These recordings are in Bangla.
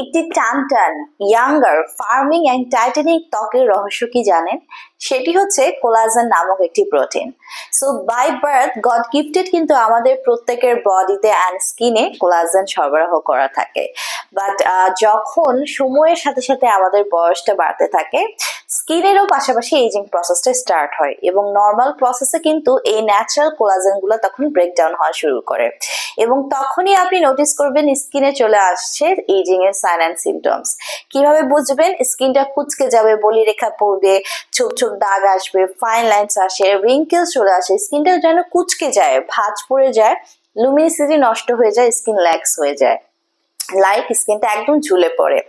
একটি টান টান ইয়াঙ্গার, ফার্মিং অ্যান্ড টাইটানিং ত্বকের রহস্য কি জানেন? সেটি হচ্ছে কোলাজেন নামক একটি protein. So, by birth, God gifted কিন্তু আমাদের প্রত্যেকের বডিতে অ্যান্ড স্কিনে কোলাজেন সরবরাহ করা থাকে। বাট যখন সময়ের সাথে সাথে আমাদের বয়সটা বাড়তে থাকে, স্কিনেরও পাশাপাশি এইজিং প্রসেসটা স্টার্ট হয় এবং নর্মাল প্রসেসে কিন্তু এই ন্যাচারাল কোলাজেনগুলো তখন ব্রেকডাউন হওয়া শুরু করে। এবং তখনই আপনি নোটিস করবেন স্কিনে চলে আসছে এইজিং এর সাইন অ্যান্ড সিমটমস কীভাবে বুঝবেন? স্কিনটা কুচকে যাবে বলি রেখা পড়বে ছোট ছোট দাগ আসবে ফাইন লাইনস আসে রিঙ্কেলস চলে আসে স্কিনটা যেন কুচকে যায়, ভাঁজ পড়ে যায় লুমিনিসিটি নষ্ট হয়ে যায় স্কিন ল্যাক্স হয়ে যায়। লাইট স্কিনটা একদম ঝুলে পড়ে।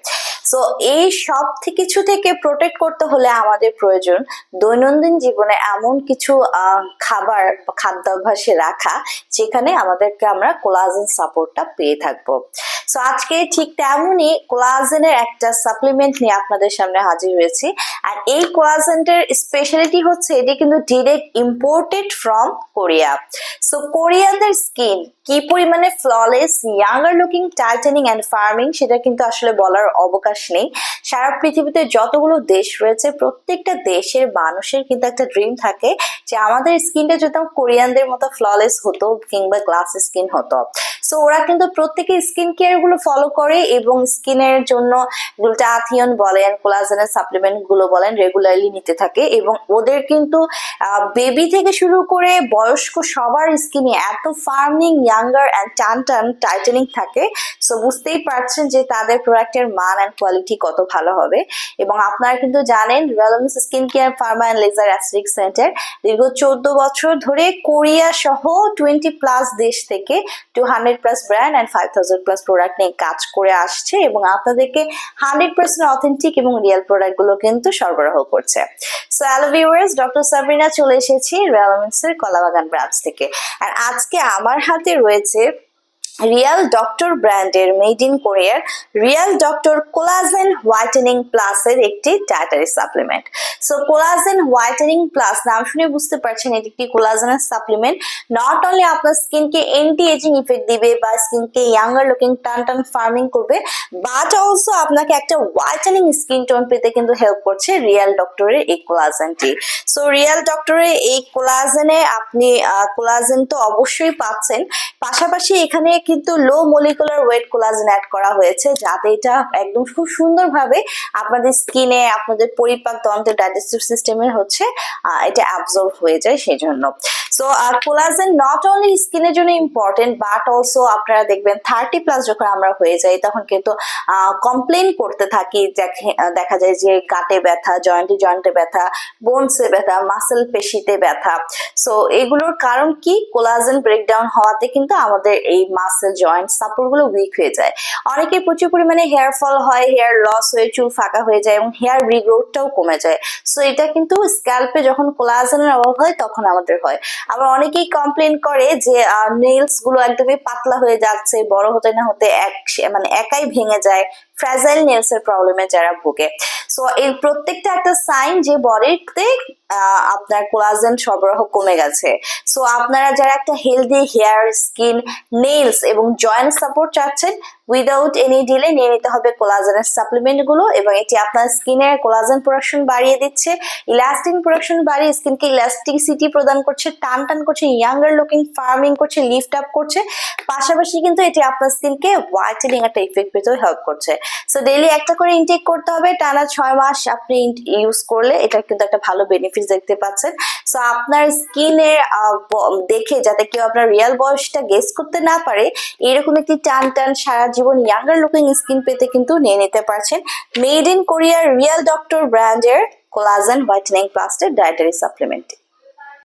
সো এই সব কিছু থেকে প্রোটেক্ট করতে হলে আমাদের প্রয়োজন দৈনন্দিন জীবনে এমন কিছু খাবার খাদ্যাভ্যাসে রাখা যেখানে আমাদেরকে আমরা কোলাজেন সাপোর্টটা পেয়ে থাকব। সো আজকে ঠিক তেমনই কোলাজেনের একটা সাপ্লিমেন্ট নিয়ে আপনাদের সামনে হাজির হয়েছি। আর এই কোলাজেন্টের স্পেশালিটি হচ্ছে, এটি কিন্তু direct imported from Korea so কোরিয়ানদের স্কিন কি পরিমাণে flawless younger looking tightening and firming সেটা কিন্তু আসলে বলার অবকাশ নেই। সারা পৃথিবীতে যতগুলো দেশ রয়েছে, প্রত্যেকটা দেশের মানুষের কিন্তু একটা ড্রিম থাকে যে আমাদের স্কিনটা যদি কোরিয়ানদের মতো ফ্ললেস হতো কিংবা গ্লাস স্কিন হতো। সো ওরা কিন্তু প্রত্যেকে স্কিন কেয়ার গুলো ফলো করে এবং স্কিনের জন্য গ্লুটাথিয়ন বলেন কোলাজেনের সাপ্লিমেন্টগুলো বলেন রেগুলারলি নিতে থাকে এবং ওদের কিন্তু বেবি থেকে শুরু করে বয়স্ক সবার স্কিনে এত ফার্মিং ইয়াঙ্গার অ্যান্ড টান টান টাইটেনিং থাকে সো বুঝতেই পারছেন যে তাদের প্রোডাক্টের মান অ্যান্ড কোয়ালিটি কত ভালো হবে এবং আপনারা কিন্তু জানেন রেলমিস skin care pharma and laser aesthetic centre দীর্ঘ চোদ্দ বছর ধরে কোরিয়া সহ টোয়েন্টি প্লাস দেশ থেকে two hundred plus brand and five thousand plus product নিয়ে কাজ করে আসছে এবং আপনাদেরকে হান্ড্রেড পার্সেন্ট অথেন্টিক এবং রিয়েল প্রোডাক্টগুলো কিন্তু সরবরাহ করছে। So hello viewers doctor Sabrina চলে এসেছি রেলমেন্টসের কলাবাগান ব্রাঞ্চ থেকে। আর আজকে আমার হাতে রয়েছে রিয়াল ডক্টর ব্র্যান্ডের মেড ইন কোরিয়ার রিয়াল ডক্টর কোলাজেন হোয়াইটেনিং প্লাসের একটি dietary supplement so collagen whitening plus নাম শুনে বুঝতে পারছেন এটি একটি কোলাজেনের সাপ্লিমেন্ট নট অনলি আপনার স্কিনকে এন্টি এজিং ইফেক্ট দিবে বা স্কিনকে ইয়াঙ্গার লুকিং টান টান ফার্মিং করবে বাট অলসো আপনাকে একটা হোয়াইটেনিং স্কিন টোন পেতে কিন্তু হেল্প করছে রিয়াল ডক্টরের এই কোলাজেনটি সো রিয়াল ডক্টরের এই কোলাজেনে আপনি কোলাজেন তো অবশ্যই পাচ্ছেন। পাশাপাশি এখানে কিন্তু low molecular weight collagen add করা হয়েছে, যাতে এটা একদম খুব সুন্দরভাবে আপনাদের স্কিনে আপনাদের পরিপাক তন্ত্রের ডাইজেস্টিভ সিস্টেমের হচ্ছে এটা অ্যাবজর্ব হয়ে যায় সেই সো কোলাজেন নট অনলি স্কিনের জন্য ইম্পর্টেন্ট বাট অলসো আপনারা দেখবেন থার্টি প্লাস যখন আমরা হয়ে যাই, তখন কিন্তু কমপ্লেন করতে থাকি, দেখা যায় যে গাটে ব্যথা জয়েন্টে জয়েন্টে ব্যথা বোনসে ব্যথা মাসেল পেশিতে ব্যথা। সো এগুলোর কারণ কি? কোলাজেন ব্রেকডাউন হওয়াতে কিন্তু আমাদের এই মাসেল জয়েন্ট সাপোর্টগুলো উইক হয়ে যায়। অনেকে প্রচুর পরিমাণে হেয়ার ফল হয় হেয়ার লস হয়ে চুল ফাঁকা হয়ে যায় এবং হেয়ার রিগ্রোথটাও কমে যায়। সো এটা কিন্তু স্ক্যাল্পে যখন কোলাজেনের অভাব হয়, তখন আমাদের হয়। আবার অনেকেই কমপ্লেন করে যে নেলসগুলো একদমই পাতলা হয়ে যাচ্ছে, বড় হতে না হতে এক মানে একাই ভেঙে যায়। ফ্র্যাজাইল নেলস এর প্রবলেমে যারা ভোগে। সো এর প্রত্যেকটা একটা সাইন যে বডিতে আপনার কোলাজেন সরবরাহ কমে গেছে। সো আপনারা যারা একটা হেলদি হেয়ার স্কিন নেলস এবং জয়েন্ট সাপোর্ট চাচ্ছেন উইদাউট এনি ডিলে নিয়ে নিতে হবে কোলাজেনের সাপ্লিমেন্টগুলো এবং এটি আপনার স্কিনের কোলাজেন প্রোডাকশন বাড়িয়ে দিচ্ছে। ইলাস্টিন প্রোডাকশন বাড়িয়ে স্কিনকে ইলাস্টিসিটি প্রদান করছে, টান টান করছে ইয়াঙ্গার লুকিং ফার্মিং করছে লিফট আপ করছে। পাশাপাশি কিন্তু এটি আপনার স্কিনকে হোয়াইটেনিং একটা ইফেক্ট পেতেও হেল্প করছে। সো ডেইলি একটা করে ইনটেক করতে হবে, টানা ছয় মাস আপনি ইউজ করলে এটা কিন্তু একটা ভালো বেনিফিট দেখতে পাচ্ছেন। সো আপনার স্কিনের দেখে যাতে কেউ আপনার রিয়েল বয়সটা গেস করতে না পারে, এরকম একটি টান টান সারা জীবন ইয়াঙ্গার লুকিং স্কিন পেতে কিন্তু নিয়ে নিতে পারছেন। মেড ইন কোরিয়ার রিয়েল ডক্টর ব্র্যান্ডের কোলাজেন হোয়াইটেনিং প্লাস্টের ডায়েটারি সাপ্লিমেন্ট